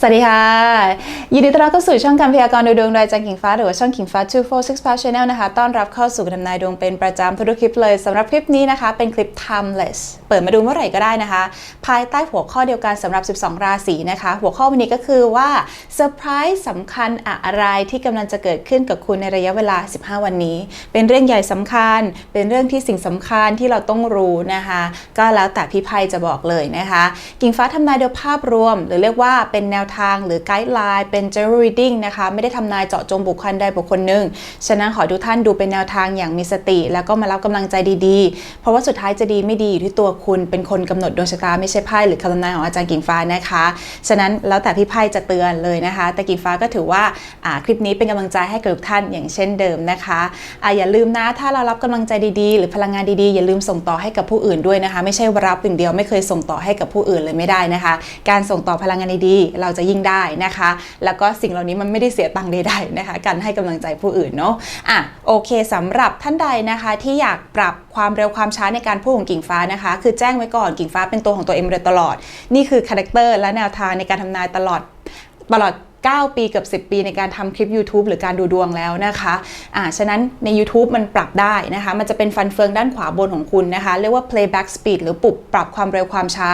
สวัสดีค่ะ ยินดีต้อนรับเข้าสู่ช่องการพยากรณ์ดวงโดยจารย์กิ่งฟ้าหรือว่าช่องกิ่งฟ้า 246 Power Channel นะคะ ต้อนรับเข้าสู่การทำนายดวงเป็นประจำทุกคลิปเลยสำหรับคลิปนี้นะคะ เป็นคลิป timeless เปิดมาดูเมื่อไหร่ก็ได้นะคะ ภายใต้หัวข้อเดียวกันสำหรับ 12 ราศีนะคะ หัวข้อวันนี้ก็คือว่าเซอร์ไพรส์สำคัญอะไรที่กำลังจะเกิดขึ้นกับคุณในระยะเวลา 15 วันนี้ เป็นเรื่องใหญ่สำคัญ เป็นเรื่องที่สิ่งสำคัญที่เราต้องรู้นะคะ ก็แล้วแต่พี่ไพ่จะบอกเลยนะคะ กิ่งฟ้าทำนายโดยภาพรวม หรือเรียกว่าเป็นแนวทางหรือไกด์ไลน์เป็น general reading นะคะ ไม่ได้ทำนายเจาะจงบุคคลใดบุคคลหนึ่ง ฉะนั้นขอทุกท่านดูเป็นแนวทางอย่างมีสติ แล้วก็มารับกำลังใจดีๆ เพราะว่าสุดท้ายจะดีไม่ดีอยู่ที่ตัวคุณ เป็นคนกำหนดดวงชะตาไม่ใช่ไพ่หรือคำทำนายของอาจารย์กิ่งฟ้านะคะ ฉะนั้นแล้วแต่พี่ไพ่จะเตือนเลยนะคะ แต่กิ่งฟ้าก็ถือว่าคลิปนี้เป็นกำลังใจให้กับทุกท่านอย่างเช่นเดิมนะคะออย่าลืมนะถ้าเรารับกำลังใจดีๆ หรือพลังงานดีๆ อย่าลืมส่งต่อให้กับผู้อื่นด้วยนะคะ ไม่ใช่ว่ารับอย่างเดียวไม่เคยส่งต่อให้กับผู้อื่นเลยไม่ได้นะคะ การส่งต่อพลังงานดีๆเราจะยิ่งได้นะคะแล้วก็สิ่งเหล่านี้มันไม่ได้เสียตังค์ใดๆนะคะ การให้กำลังใจผู้อื่นเนาะอะโอเคสำหรับท่านใดนะคะ ที่อยากปรับความเร็วความช้าในการพูดของกิ่งฟ้านะคะ คือแจ้งไว้ก่อนกิ่งฟ้าเป็นตัวของตัวเองมาโดยตลอด นี่คือคาแรคเตอร์และแนวทางในการทำนายตลอดตลอด 9 ปีกับ 10 ปีในการทำคลิป YouTube หรือการดูดวงแล้วนะคะอ่าฉะนั้นใน YouTube มันปรับได้นะคะ มันจะเป็นฟันเฟืองด้านขวาบนของคุณนะคะ เรียกว่า playback speed หรือปรับปรับความเร็วความช้า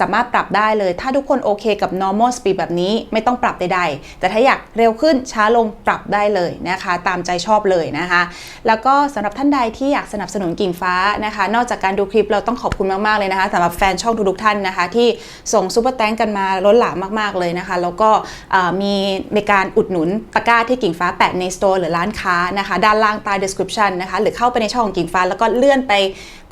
สามารถปรับได้เลย ถ้าทุกคนโอเคกับ normal speed แบบนี้ไม่ต้องปรับใดๆ แต่ถ้าอยากเร็วขึ้นช้าลงปรับได้เลยนะคะ ตามใจชอบเลยนะคะ แล้วก็สำหรับท่านใดที่อยากสนับสนุนกิ่งฟ้านะคะ นอกจากการดูคลิปเราต้องขอบคุณมากๆเลยนะคะสำหรับแฟนช่องทุกๆท่านนะคะ ที่ส่งซูเปอร์แตงกันมาล้นหลามมากๆเลยนะคะ แล้วก็อ่ามีในการอุดหนุนตะกร้าที่กิ่งฟ้าแปะในสโตร์หรือร้านค้านะคะ ด้านล่างใต้ description นะคะ หรือเข้าไปในช่องของกิ่งฟ้าแล้วก็เลื่อนไป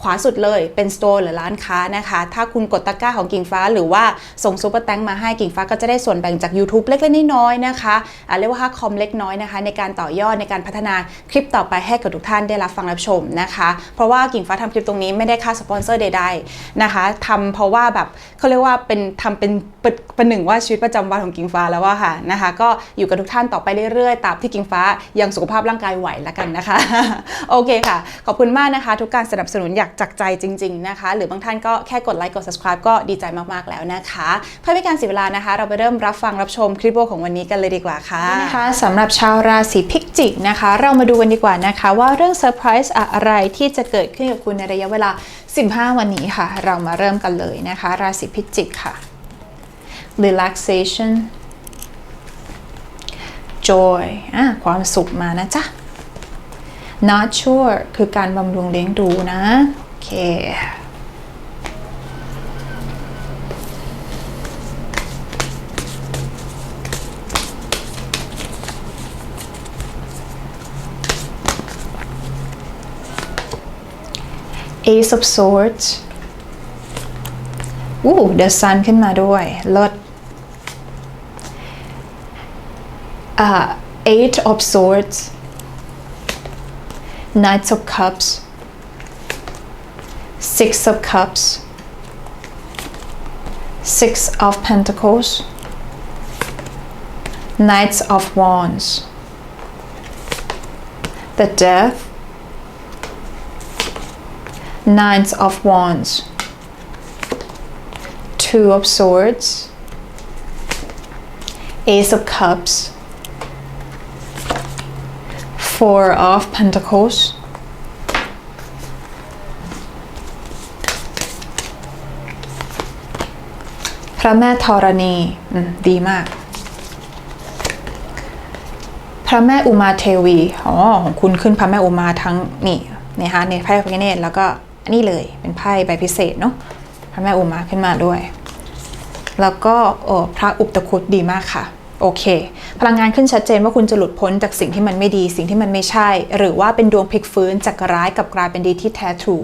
ขวาสุดเลยเป็นสโตร์หรือร้านค้านะคะ ถ้าคุณกดตะกร้าของกิ่งฟ้า หรือว่าส่งซูเปอร์แตงมาให้กิ่งฟ้าก็จะได้ส่วนแบ่งจาก YouTube เล็กๆน้อยๆนะคะเรียกว่าค่าคอมเล็กน้อยนะคะ ในการต่อยอดในการพัฒนาคลิปต่อไปให้กับทุกท่านได้รับฟังรับชมนะคะ เพราะว่ากิ่งฟ้าทำคลิปตรงนี้ไม่ได้ค่าสปอนเซอร์ใดๆนะคะทำเพราะว่าแบบเขาเรียกว่าเป็นทำเป็นเป็นเป็นหนึ่งว่าชีวิตประจำวันของกิ่งฟ้าแล้วว่าค่ะนะคะ ก็อยู่กับทุกท่านต่อไปเรื่อยๆตาบที่กิ่งฟ้ายังสุขภาพร่างกายไหวแล้วกันนะคะ โอเคค่ะ ขอบคุณมากนะคะ ทุกการสนับสนุนอยากจากใจจริง ๆนะคะ หรือบางท่านก็แค่กดไลค์กด subscribe ก็ดีใจมากๆแล้วนะคะ เพื่อไม่การเสียเวลานะคะ เราไปเริ่มรับฟังรับชมคลิปวิดีโอของวันนี้กันเลยดีกว่าค่ะนะคะสำหรับชาวราศีพิจิกนะคะ เรามาดูกันดีกว่านะคะ ว่าเรื่องเซอร์ไพรส์อะไรที่จะเกิดขึ้นกับคุณในระยะเวลา 15 วันนี้ค่ะ เรามาเริ่มกันเลยนะคะ ราศีพิจิกค่ะ relaxation joy อะความสุขมานะจ๊ะ not sure คือการบำรุงเลี้ยงดูนะ โอเค Ace of Swords อู้ The Sun ขึ้นมาด้วยลด uh, Eight of Swords. Knights of Cups. Six of Cups. Six of Pentacles. Knights of Wands. The Death. Knights of Wands. Two of Swords. Ace of Cups Four of Pentacles พระแม่ธรณีอืมดีมาก พระแม่อุมาเทวี อ๋อ ของคุณขึ้นพระแม่อุมาทั้งนี่นะคะในไพ่พระพิเนศแล้วก็อันนี้เลยเป็นไพ่ใบพิเศษเนาะพระแม่อุมาขึ้นมาด้วย แล้วก็พระอุปตคุตดีมากค่ะ โอเค พลังงานขึ้นชัดเจนว่าคุณจะหลุดพ้นจากสิ่งที่มันไม่ดี สิ่งที่มันไม่ใช่ หรือว่าเป็นดวงพลิกฟื้นจากร้ายกับกลายเป็นดีที่แท้ทรู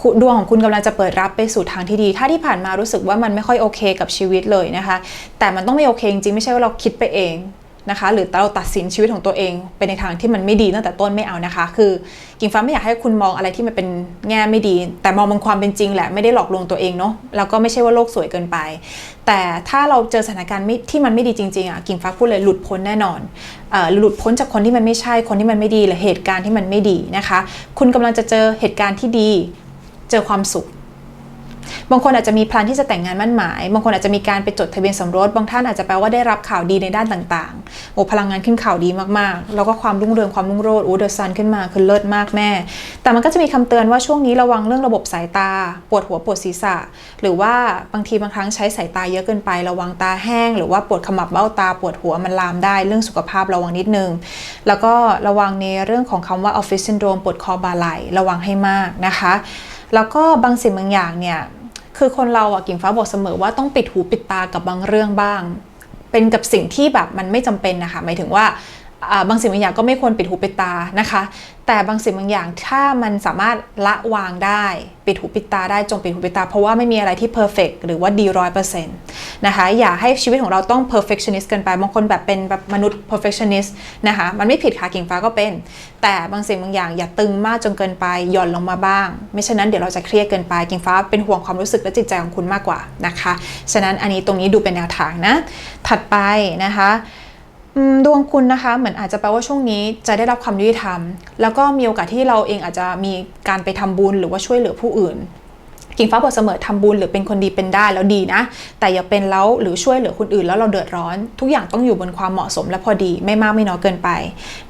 คุณดวงของคุณกำลังจะเปิดรับไปสู่ทางที่ดี ถ้าที่ผ่านมารู้สึกว่ามันไม่ค่อยโอเค กับชีวิตเลยนะคะ แต่มันต้องไม่โอเคจริงๆไม่ใช่ว่าเราคิดไปเอง นะคะหรือเราตัดสินชีวิตของตัวเองไปในทางที่มันไม่ดีตั้งแต่ต้นไม่เอานะคะ คือกิ่งฟ้าไม่อยากให้คุณมองอะไรที่มันเป็นแง่ไม่ดี แต่มองบนความเป็นจริงแหละไม่ได้หลอกลวงตัวเองเนาะแล้วก็ไม่ใช่ว่าโลกสวยเกินไป แต่ถ้าเราเจอสถานการณ์ที่มันไม่ดีจริงๆอะกิ่งฟ้าพูดเลยหลุดพ้นแน่นอนหลุดพ้นจากคนที่มันไม่ใช่คนที่มันไม่ดีหรือเหตุการณ์ที่มันไม่ดีนะคะ คุณกำลังจะเจอเหตุการณ์ที่ดี เจอความสุข บางคนอาจจะมีแพลนที่จะแต่งงานมั่นหมาย บางคนอาจจะมีการไปจดทะเบียนสมรส บางท่านอาจจะแปลว่าได้รับข่าวดีในด้านต่างๆ โอ้พลังงานขึ้นข่าวดีมากๆ แล้วก็ความรุ่งเรืองความรุ่งโรจน์โอ้เดอะซันขึ้นมาคือเลิศมากแม่ แต่มันก็จะมีคำเตือนว่าช่วงนี้ระวังเรื่องระบบสายตา ปวดหัวปวดศีรษะ หรือว่าบางทีบางครั้งใช้สายตาเยอะเกินไประวังตาแห้ง หรือว่าปวดขมับเบ้าตา ปวดหัวมันลามได้ เรื่องสุขภาพระวังนิดนึง แล้วก็ระวังในเรื่องของคำว่าออฟฟิศซินโดรมปวดคอบาไหลระวังให้มากนะคะ แล้วก็บางสิ่งบางอย่างเนี่ย คือคนเราอะกิ่งฟ้าบอกเสมอว่าต้องปิดหูปิดตากับบางเรื่องบ้าง เป็นกับสิ่งที่แบบมันไม่จำเป็นนะคะหมายถึงว่า บางสิ่งบางอย่างก็ไม่ควรปิดหูปิดตานะคะ แต่บางสิ่งบางอย่างถ้ามันสามารถละวางได้ปิดหูปิดตาได้จงปิดหูปิดตา เพราะว่าไม่มีอะไรที่เพอร์เฟกหรือว่าดีร้อยเปอร์เซ็นต์นะคะอย่าให้ชีวิตของเราต้อง perfectionist เกินไปบางคนแบบเป็นแบบมนุษย์ perfectionist นะคะมันไม่ผิดค่ะกิ่งฟ้าก็เป็น แต่บางสิ่งบางอย่างอย่าตึงมากจนเกินไปหย่อนลงมาบ้าง ไม่ฉะนั้นเดี๋ยวเราจะเครียดเกินไปกิ่งฟ้าเป็นห่วงความรู้สึกและจิตใจของคุณมากกว่านะคะฉะนั้นอันนี้ตรงนี้ดูเป็นแนวทางนะถัดไปนะคะ ดวงคุณนะคะเหมือนอาจจะแปลว่าช่วงนี้จะได้รับความยุติธรรม แล้วก็มีโอกาสที่เราเองอาจจะมีการไปทำบุญหรือว่าช่วยเหลือผู้อื่นกิ่งฟ้าบอกเสมอทำบุญหรือเป็นคนดีเป็นได้แล้วดีนะ แต่อย่าเป็นแล้วหรือช่วยเหลือคนอื่นแล้วเราเดือดร้อน ทุกอย่างต้องอยู่บนความเหมาะสมและพอดีไม่มากไม่น้อยเกินไป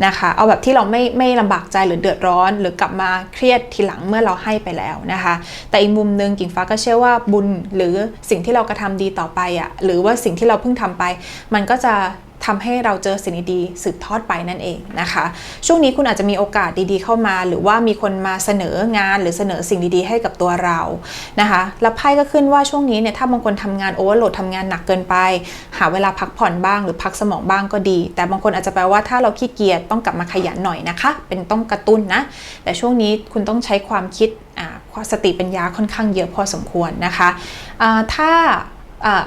นะคะ เอาแบบที่เราไม่ไม่ลำบากใจหรือเดือดร้อน หรือกลับมาเครียดทีหลังเมื่อเราให้ไปแล้วนะคะ แต่อีกมุมหนึ่งกิ่งฟ้าก็เชื่อว่าบุญหรือสิ่งที่เรากระทำดีต่อไปอะ่ะหรือว่าสิ่งที่เราเพิ่งทำไป มันก็จะ ทำให้เราเจอสิ่งดีๆสืบทอดไปนั่นเองนะคะ ช่วงนี้คุณอาจจะมีโอกาสดีๆเข้ามา หรือว่ามีคนมาเสนองานหรือเสนอสิ่งดีๆ ให้กับตัวเรานะคะแล้วไพ่ก็ขึ้นว่าช่วงนี้เนี่ยถ้าบางคนทำงานโอเวอร์โหลดทำงานหนักเกินไป หาเวลาพักผ่อนบ้าง หรือพักสมองบ้างก็ดี แต่บางคนอาจจะแปลว่าถ้าเราขี้เกียจต้องกลับมาขยันหน่อยนะคะ เป็นต้องกระตุ้นนะ แต่ช่วงนี้คุณต้องใช้ความคิดอ่าสติปัญญาค่อนข้างเยอะพอสมควรนะคะถ้า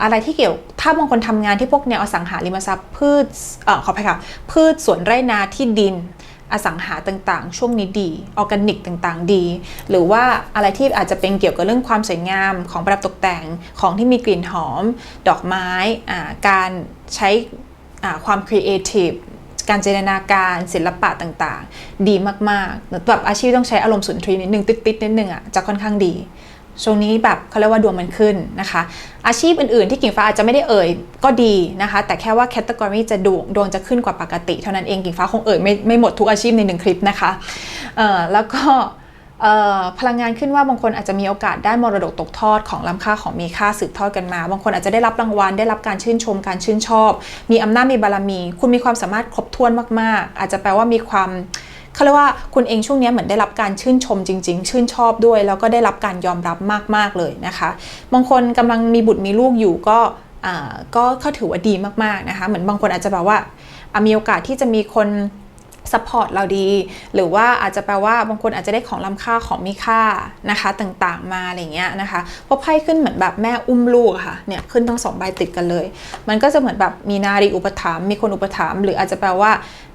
อะไรที่เกี่ยว ถ้าบางคนทำงานที่พวกแนวอสังหาริมทรัพย์พืชอขออภัยค่ะ พืชสวนไร่นาที่ดินอสังหาต่างๆ ช่วงนี้ดี ออร์แกนิกต่างๆ ดี หรือว่าอะไรที่อาจจะเป็นเกี่ยวกับเรื่องความสวยงามของประดับตกแต่ง ของที่มีกลิ่นหอม ดอกไม้ การใช้ความครีเอทีฟ การจินนาการศิลปะต่างๆ ดีมากๆ แบบอาชีพต้องใช้อารมณ์สุนทรีนิดนึงติดๆนิดนึงอะจะค่อนข้างดี ช่วงนี้แบบเขาเรียกว่าดวงมันขึ้นนะคะ อาชีพอื่นๆ ที่กิ่งฟ้าอาจจะไม่ได้เอ่ยก็ดีนะคะ แต่แค่ว่าแคตตากรีจะดวงดวงจะขึ้นกว่าปกติ เท่านั้นเองกิ่งฟ้าคงเอ่ยไม่ไม่หมดทุกอาชีพในหนึ่งคลิปนะคะเอ่อแล้วก็พลังงานขึ้นว่าบางคนอาจจะมีโอกาสได้มรดกตกทอดของล้ำค่าของมีค่าสืบทอดกันมา บางคนอาจจะได้รับรางวัลได้รับการชื่นชมการชื่นชอบ มีอำนาจมีบารมี คุณมีความสามารถครบถ้วนมากๆ อาจจะแปลว่ามีความ เขาเรียกว่าคุณเองช่วงนี้เหมือนได้รับการชื่นชมจริง ๆ ชื่นชอบด้วย แล้วก็ได้รับการยอมรับมาก ๆ เลยนะคะ บางคนกำลังมีบุตรมีลูกอยู่ก็ก็ถือว่าดีมากๆนะคะ เหมือนบางคนอาจจะแบบว่ามีโอกาสที่จะมีคน ซัพพอร์ตเราดี หรือว่าอาจจะแปลว่าบางคนอาจจะได้ของล้ำค่าของมีค่านะคะต่างๆมาอะไรเงี้ยนะคะเพราะไพ่ขึ้นเหมือนแบบแม่อุ้มลูกค่ะเนี่ยขึ้นทั้งสองใบติดกันเลย มันก็จะเหมือนแบบมีนารีอุปถัมภ์มีคนอุปถัมภ์หรืออาจจะแปลว่า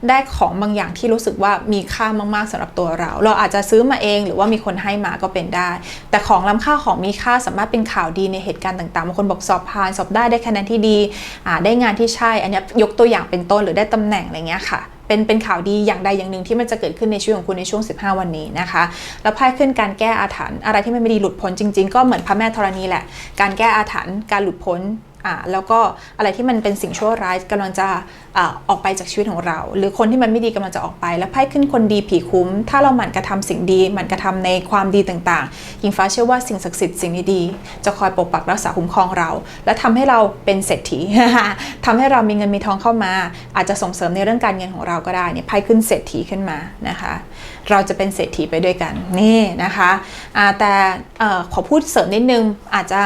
ได้ของบางอย่างที่รู้สึกว่ามีค่ามากๆสำหรับตัวเรา เราอาจจะซื้อมาเองหรือว่ามีคนให้มาก็เป็นได้ แต่ของล้ำค่าของมีค่าสามารถเป็นข่าวดีในเหตุการณ์ต่างๆบางคนบอกสอบผ่านสอบได้ได้คะแนนที่ดีอ่าได้งานที่ใช่ อันนี้ยยกตัวอย่างเป็นต้นหรือได้ตำแหน่งอะไรเงี้ยค่ะ เป็นเป็นข่าวดีอย่างใดอย่างหนึ่งที่มันจะเกิดขึ้นในชีวิตของคุณในช่วง 15 วันนี้นะคะ แล้วไพ่ขึ้นการแก้อาถรรพ์อะไรที่มันไม่ดีหลุดพ้นจริง ๆ ก็เหมือนพระแม่ธรณีแหละ การแก้อาถรรพ์การหลุดพ้น อ่าแล้วก็อะไรที่มันเป็นสิ่งชั่วร้ายกำลังจะอาออกไปจากชีวิตของเรา หรือคนที่มันไม่ดีกำลังจะออกไป แล้วไพ่ขึ้นคนดีผีคุ้ม ถ้าเราหมั่นกระทำสิ่งดีหมั่นกระทำในความดีต่างๆยิงฟ้าเชื่อว่าสิ่งศักดิ์สิทธิ์สิ่งดีๆจะคอยปกปักรักษาคุ้มครองเรา และทำให้เราเป็นเศรษฐีทำให้เรามีเงินมีทองเข้ามา อาจจะส่งเสริมในเรื่องการเงินของเราก็ได้เนี่ยไพ่ขึ้นเศรษฐีขึ้นมานะคะเราจะเป็นเศรษฐีไปด้วยกันนี่นะคะอ่าแต่อขอพูดเสริมนิดนึงอาจจะ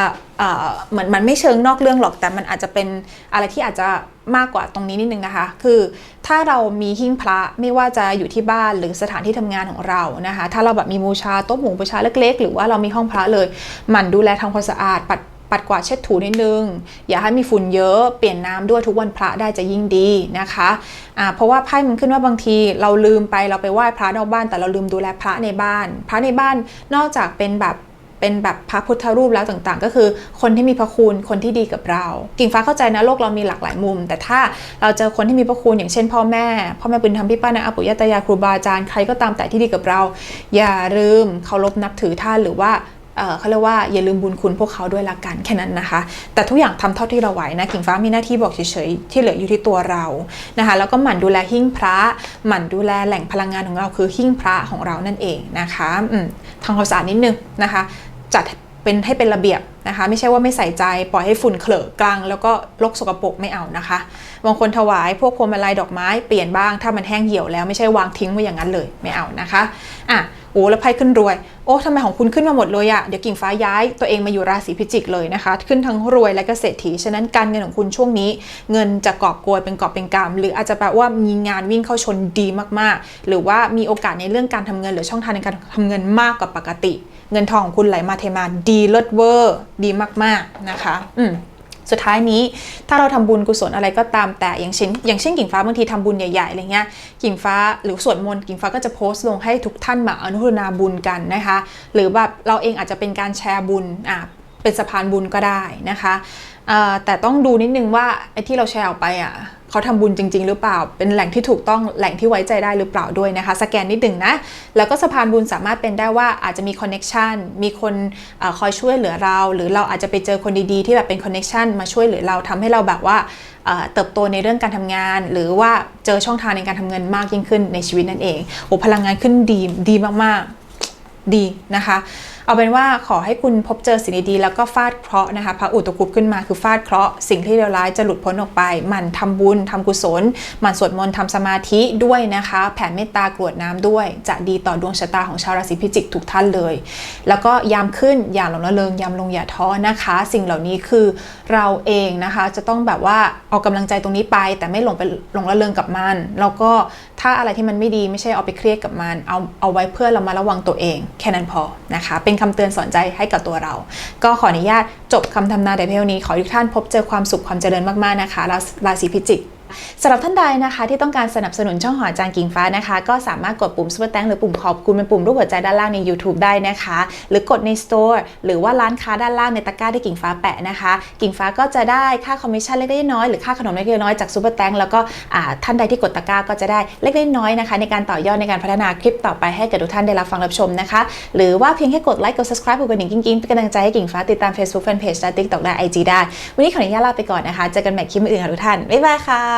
เหมือนมันไม่เชิงนอกเรื่องหรอกแต่มันอาจจะเป็นอะไรที่อาจจะมากกว่าตรงนี้นิดนึงนะคะ คือถ้าเรามีหิ้งพระไม่ว่าจะอยู่ที่บ้านหรือสถานที่ทำงานของเรานะคะ ถ้าเราแบบมีบูชาโต๊ะหมู่บูชาเล็ก ๆ หรือว่าเรามีห้องพระเลยหมั่นดูแลทำความสะอาดปัดปัดกวาดเช็ดถูนิดนึง อย่าให้มีฝุ่นเยอะเปลี่ยนน้ำด้วยทุกวันพระได้จะยิ่งดีนะคะอ่าเพราะว่าไพ่มันขึ้นว่าบางทีเราลืมไปเราไปไหว้พระนอกบ้าน แต่เราลืมดูแลพระในบ้าน พระในบ้านนอกจากเป็นแบบ เป็นแบบพระพุทธรูปแล้วต่างๆ ก็คือคนที่มีพระคุณคนที่ดีกับเรา กิ่งฟ้าเข้าใจนะโลกเรามีหลากหลายมุม แต่ถ้าเราเจอคนที่มีพระคุณอย่างเช่น พ่อแม่พ่อแม่บุญธรรมพี่ป้านะอาปุยาตายายครูบาอาจารย์ใครก็ตามแต่ที่ดีกับเรา อย่าลืมเคารพนับถือท่านหรือว่า เขาเรียกว่าอย่าลืมบุญคุณพวกเขาด้วยละกันแค่นั้นนะคะ แต่ทุกอย่างทำเท่าที่เราไหวนะกิ่งฟ้ามีหน้าที่บอกเฉยๆที่เหลืออยู่ที่ตัวเรานะคะ แล้วก็หมั่นดูแลหิ้งพระหมั่นดูแลแหล่งพลังงานของเราคือหิ้งพระของเรานั่นเองนะคะอืมทำความสะอาดนิดนึงนะคะ จัดเป็นให้เป็นระเบียบนะคะ ไม่ใช่ว่าไม่ใส่ใจปล่อยให้ฝุ่นเคลอะกลาง แล้วก็รกสกปรกไม่เอานะคะบางคนถวายพวกพวงมาลัยดอกไม้เปลี่ยนบ้างถ้ามันแห้งเหี่ยวแล้วไม่ใช่วางทิ้งไว้อย่างนั้นเลยไม่เอานะคะอะ อ้แล้วไพ่ขึ้นรวย โอ้ทำไมของคุณขึ้นมาหมดเลยอะเดี๋ยวกิ่งฟ้าย้ายตัวเองมาอยู่ราศีพิจิกเลยนะคะ ขึ้นทั้งรวยและก็เศรษฐีฉะนั้นการเงินของคุณช่วงนี้ เงินจะกอบโกยเป็นกอบเป็นกำหรืออาจจะแปลว่ามีงานวิ่งเข้าชนดีมากๆ หรือว่ามีโอกาสในเรื่องการทำเงิน หรือช่องทางในการทำเงินมากกว่าปกติ เงินทองของคุณไหลมาเทมาดีเลิศเวอร์ดีมากๆนะคะ อืม สุดท้ายนี้ ถ้าเราทำบุญกุศลอะไรก็ตามแต่อย่างเช่นอย่างเช่นกิ่งฟ้าบางทีทำบุญใหญ่ๆอะไรเงี้ยกิ่งฟ้าหรือสวดมนต์กิ่งฟ้าก็จะโพสต์ลงให้ทุกท่านมาอนุโมทนาบุญกันนะคะ หรือแบบเราเองอาจจะเป็นการแชร์บุญอะเป็นสะพานบุญก็ได้นะคะแต่ต้องดูนิดนึงว่าไอ้ที่เราแชร์ออกไปอะ เขาทำบุญจริง ๆ หรือเปล่า เป็นแหล่งที่ถูกต้องแหล่งที่ไว้ใจได้หรือเปล่าด้วยนะคะ สแกนนิดหนึ่งนะ แล้วก็สะพานบุญสามารถเป็นได้ว่าอาจจะมีคอนเน็ชันมีคนอคอยช่วยเหลือเรา หรือเราอาจจะไปเจอคนดีๆ ที่แบบเป็นคอนเน็ชันมาช่วยเหลือเราทำให้เราแบบว่าเอ่อเติบโตในเรื่องการทำงาน หรือว่าเจอช่องทางในการทำเงินมากยิ่งขึ้นในชีวิตนั่นเองโอ้พลังงานขึ้นดีดีมากๆดีนะคะ เอาเป็นว่าขอให้คุณพบเจอสิ่งดีๆแล้วก็ฟาดเคราะห์นะคะพระอุตกุปขึ้นมาคือฟาดเคราะห์สิ่งที่เลวร้ายจะหลุดพ้นออกไปหมั่นทำบุญทำกุศลหมั่นสวดมนต์ทำสมาธิด้วยนะคะ แผ่เมตตากรวดน้ำด้วย จะดีต่อดวงชะตาของชาวราศีพิจิกทุกท่านเลย แล้วก็ยามขึ้นอย่าหลงละเลงยามลงอย่าท้อนะคะ สิ่งเหล่านี้คือเราเองนะคะจะต้องแบบว่าเอากำลังใจตรงนี้ไป แต่ไม่หลงไปหลงละเลงกับมัน แล้วก็ถ้าอะไรที่มันไม่ดีไม่ใช่เอาไปเครียดกับมัน เอาเอาไว้เพื่อเรามาระวังตัวเอง แค่นั้นพอนะคะเป็นคำเตือนสอนใจให้กับตัวเรา ก็ขออนุญาตจบคำทำนายแต่เพียงนี้ขอทุกท่านพบเจอความสุขความเจริญมากๆนะคะราศีพิจิก สำหรับท่านใดนะคะที่ต้องการสนับสนุนช่องหออาจารย์กิ่งฟ้านะคะ ก็สามารถกดปุ่ม Super Thank หรือปุ่มขอบคุณเป็นปุ่มรูปหัวใจด้านล่างใน YouTube ได้นะคะ หรือกดใน Store หรือว่าร้านค้าด้านล่างในตะกร้าที่กิ่งฟ้าแปะนะคะ กิ่งฟ้าก็จะได้ค่าคอมมิชชั่นเล็กๆน้อยหรือค่าขนมเล็กๆน้อยจาก Super Thank แล้วก็ท่านใดที่กดตะกร้าก็จะได้เล็กๆน้อยนะคะ ในการต่อยอดในการพัฒนาคลิปต่อไปให้กับทุกท่านได้รับฟังรับชมนะคะ หรือว่าเพียงแค่กดไลค์กด subscribe กดกระดิ่งกิ๊งๆเป็นกำลังใจให้กิ่งฟ้าติดตาม Facebook Fanpage และ TikTok และ IG ได้ วันนี้ขออนุญาตลาไปก่อนนะคะเจอกันใหม่คลิปอื่นค่ะทุกท่านบ๊ายบายค่ะ